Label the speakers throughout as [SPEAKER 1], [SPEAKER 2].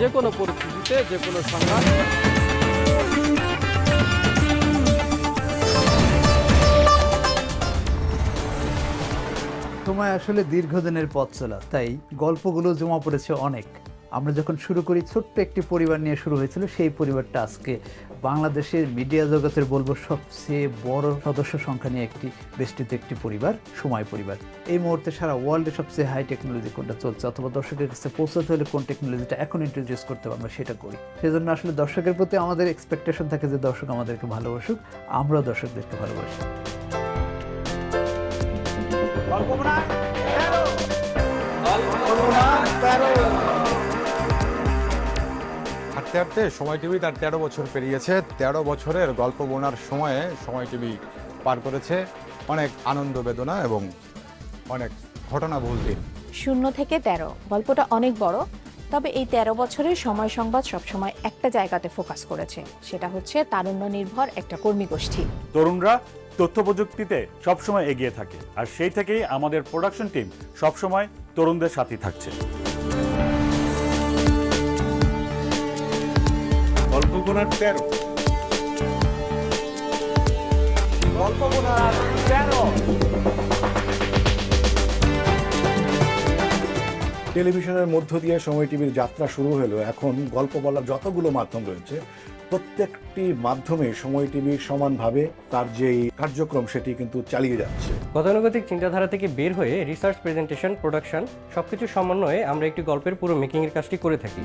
[SPEAKER 1] যে কোনো পরিস্থিতিতে যে কোনো সংবাদ
[SPEAKER 2] সময় আসলে দীর্ঘদিনের পথ চলা তাই গল্পগুলো জমা পড়েছে অনেক। আমরা যখন শুরু করি ছোট্ট একটি পরিবার নিয়ে শুরু হয়েছিল সেই পরিবারটা আজকে বাংলাদেশের মিডিয়া জগতের বলব সবচেয়ে বড় সদস্য সংখ্যা নিয়ে একটি বেষ্টিত একটি পরিবার, সময় পরিবার। এই মুহূর্তে সারা ওয়ার্ল্ডে সবচেয়ে হাই টেকনোলজি কোনটা চলছে? অথবা দর্শকের কাছে পৌঁছাতে হলে কোন টেকনোলজিটা এখন ইন্ট্রোডিউস করতে আমরা সেটা করি। সেজন্য আসলে দর্শকের প্রতি আমাদের এক্সপেকটেশন থাকে যে দর্শক আমাদেরকে ভালোবাসুক, আমরাও দর্শকদেরকে ভালোবাসি।
[SPEAKER 3] হাঁটতে হাঁটতে সময় টিভি তার তেরো বছর পেরিয়েছে। তেরো বছরের গল্প বোনার সময়ে সময় টিভি পার করেছে। অনেক আনন্দ বেদনা এবং অনেক ঘটনাবহুল দিন।
[SPEAKER 4] শূন্য থেকে তেরো। গল্পটা অনেক বড় তবে এই তেরো বছরের সময় সংবাদ সবসময় একটা জায়গাতে ফোকাস করেছে। সেটা হচ্ছে তারুণ্য নির্ভর একটা কর্মী গোষ্ঠী।
[SPEAKER 5] তরুণরা তথ্য প্রযুক্তিতে সবসময় এগিয়ে থাকে আর সেই থেকেই আমাদের প্রোডাকশন টিম সবসময় তরুণদের সাথে থাকছে।
[SPEAKER 3] গল্প বোনার তেরো।
[SPEAKER 6] টেলিভিশনের মধ্য দিয়ে সময় টিভির যাত্রা শুরু হলো। এখন গল্প বলার যতগুলো মাধ্যম রয়েছে, প্রত্যেকটি মাধ্যমে সময় টিভি সমানভাবে তার যেই কার্যক্রম, সেটি কিন্তু চালিয়ে যাচ্ছে।
[SPEAKER 7] গতানুগতিক চিন্তাধারা থেকে বের হয়ে রিসার্চ প্রেজেন্টেশন প্রোডাকশন সবকিছু সমন্বয়ে আমরা একটি গল্পের পুরো মেকিং এর কাজটি করে থাকি।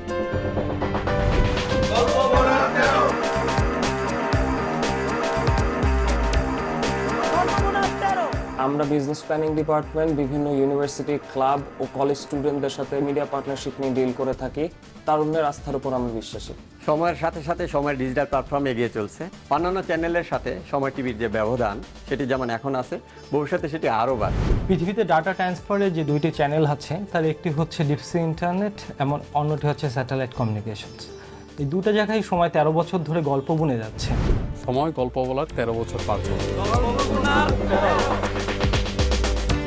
[SPEAKER 8] আমরা বিজনেস প্ল্যানিং ডিপার্টমেন্ট বিভিন্ন ইউনিভার্সিটি ক্লাব ও কলেজ স্টুডেন্টদের সাথে মিডিয়া পার্টনারশিপ নিয়ে ডিল করে থাকি। তারুণ্যের আস্থার উপর আমি বিশ্বাসী।
[SPEAKER 9] সময়ের সাথে সাথে সময়ের ডিজিটাল প্ল্যাটফর্ম এগিয়ে চলছে। অন্যান্য চ্যানেলের সাথে সময় টিভির যে ব্যবধান সেটি যেমন এখন আছে ভবিষ্যতে সেটি আরও বাড়বে।
[SPEAKER 10] পৃথিবীতে ডাটা ট্রান্সফারের যে দুইটি চ্যানেল আছে তার একটি হচ্ছে ডিপসি ইন্টারনেট এমন অন্যটি হচ্ছে স্যাটেলাইট কমিউনিকেশনস এই দুটো জায়গায় সময় তেরো বছর ধরে গল্প বুনে যাচ্ছে।
[SPEAKER 1] সময় গল্প বলার তেরো বছর পার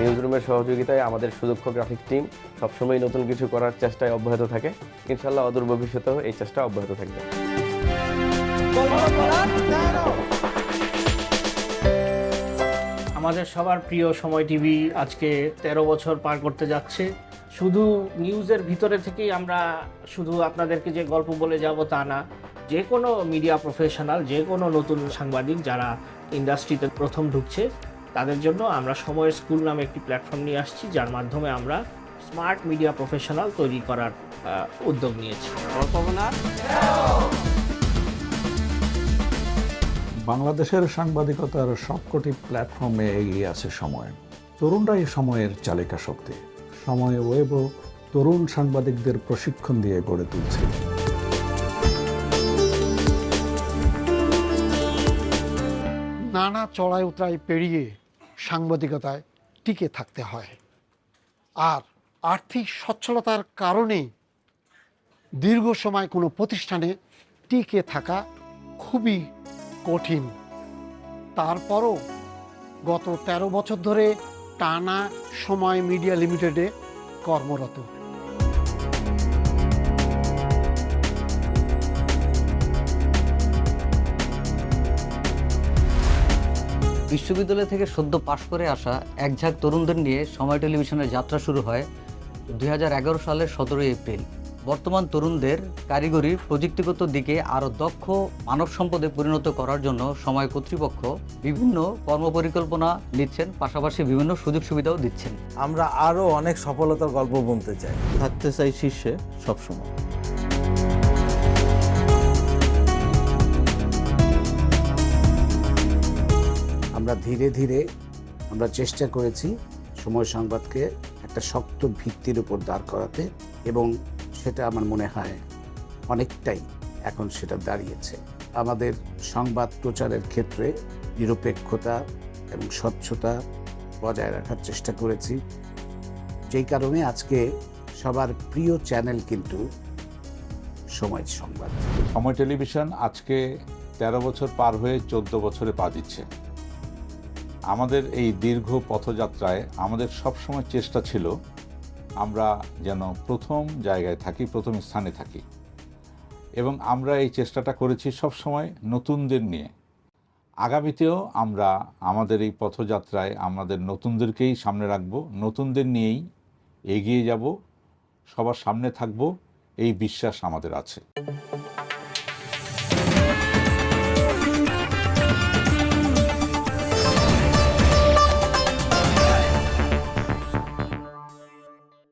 [SPEAKER 1] করবে
[SPEAKER 7] নিউজ রুমের সহযোগিতায় আমাদের সুদক্ষ গ্রাফিক টিম সবসময় নতুন কিছু করার চেষ্টায় অব্যাহত থাকে। ইনশাল্লাহ অদূর ভবিষ্যতেও এই চেষ্টা অব্যাহত থাকবে।
[SPEAKER 11] আমাদের সবার প্রিয় সময় টিভি আজকে ১৩ বছর পার করতে যাচ্ছে। শুধু নিউজের ভিতরে থেকেই আমরা শুধু আপনাদেরকে যে গল্প বলে যাব তা না, যে কোনো মিডিয়া প্রফেশনাল যে কোনো নতুন সাংবাদিক যারা ইন্ডাস্ট্রিতে প্রথম ঢুকছে তাদের জন্য আমরা সময় স্কুল নামে একটি প্ল্যাটফর্ম নিয়ে আসছি যার মাধ্যমে আমরা স্মার্ট মিডিয়া প্রফেশনাল তৈরি করার উদ্যোগ নিয়েছি।
[SPEAKER 6] বাংলাদেশের সাংবাদিকতার সবকটি প্ল্যাটফর্মে এগিয়ে আছে সময়। তরুণরাই সময়ের চালিকা শক্তি। সময় ওয়েবও তরুণ সাংবাদিকদের প্রশিক্ষণ দিয়ে গড়ে তুলছে।
[SPEAKER 12] নানা চড়াই উতরাই পেরিয়ে সাংবাদিকতায় টিকে থাকতে হয়। আর আর্থিক সচ্ছলতার কারণে দীর্ঘ সময় কোনো প্রতিষ্ঠানে টিকে থাকা খুবই কঠিন। তারপরও গত ১৩ বছর ধরে টানা সময় মিডিয়া লিমিটেডে কর্মরত।
[SPEAKER 9] বিশ্ববিদ্যালয় থেকে সদ্য পাশ করে আসা একঝাঁক তরুণদের নিয়ে সময় টেলিভিশনের যাত্রা শুরু হয় দুই হাজার এগারো সালের সতেরোই এপ্রিল। বর্তমান তরুণদের কারিগরি প্রযুক্তিগত দিকে আরও দক্ষ মানব সম্পদে পরিণত করার জন্য সময় কর্তৃপক্ষ বিভিন্ন কর্মপরিকল্পনা নিচ্ছেন পাশাপাশি বিভিন্ন সুযোগ সুবিধাও দিচ্ছেন।
[SPEAKER 2] আমরা আরও অনেক সফলতার গল্প বলতে চাই। থাকতে চাই শীর্ষে সবসময়।
[SPEAKER 12] আমরা ধীরে ধীরে আমরা চেষ্টা করেছি সময় সংবাদকে একটা শক্ত ভিত্তির উপর দাঁড় করাতে এবং সেটা আমার মনে হয় অনেকটাই এখন সেটা দাঁড়িয়েছে। আমাদের সংবাদ প্রচারের ক্ষেত্রে নিরপেক্ষতা এবং স্বচ্ছতা বজায় রাখার চেষ্টা করেছি। যেই কারণে আজকে সবার প্রিয় চ্যানেল কিন্তু সময় সংবাদ।
[SPEAKER 3] সময় টেলিভিশন আজকে তেরো বছর পার হয়ে চোদ্দ বছরে পা দিচ্ছে। আমাদের এই দীর্ঘ পথযাত্রায় আমাদের সবসময় চেষ্টা ছিল আমরা যেন প্রথম জায়গায় থাকি, প্রথম স্থানে থাকি।
[SPEAKER 13] এবং আমরা এই চেষ্টাটা করেছি সব সময় নতুনদের নিয়ে। আগামীতেও আমরা আমাদের এই পথযাত্রায় আমাদের নতুনদেরকেই সামনে রাখব, নতুনদের নিয়েই এগিয়ে যাব, সবার সামনে থাকব, এই বিশ্বাস আমাদের আছে।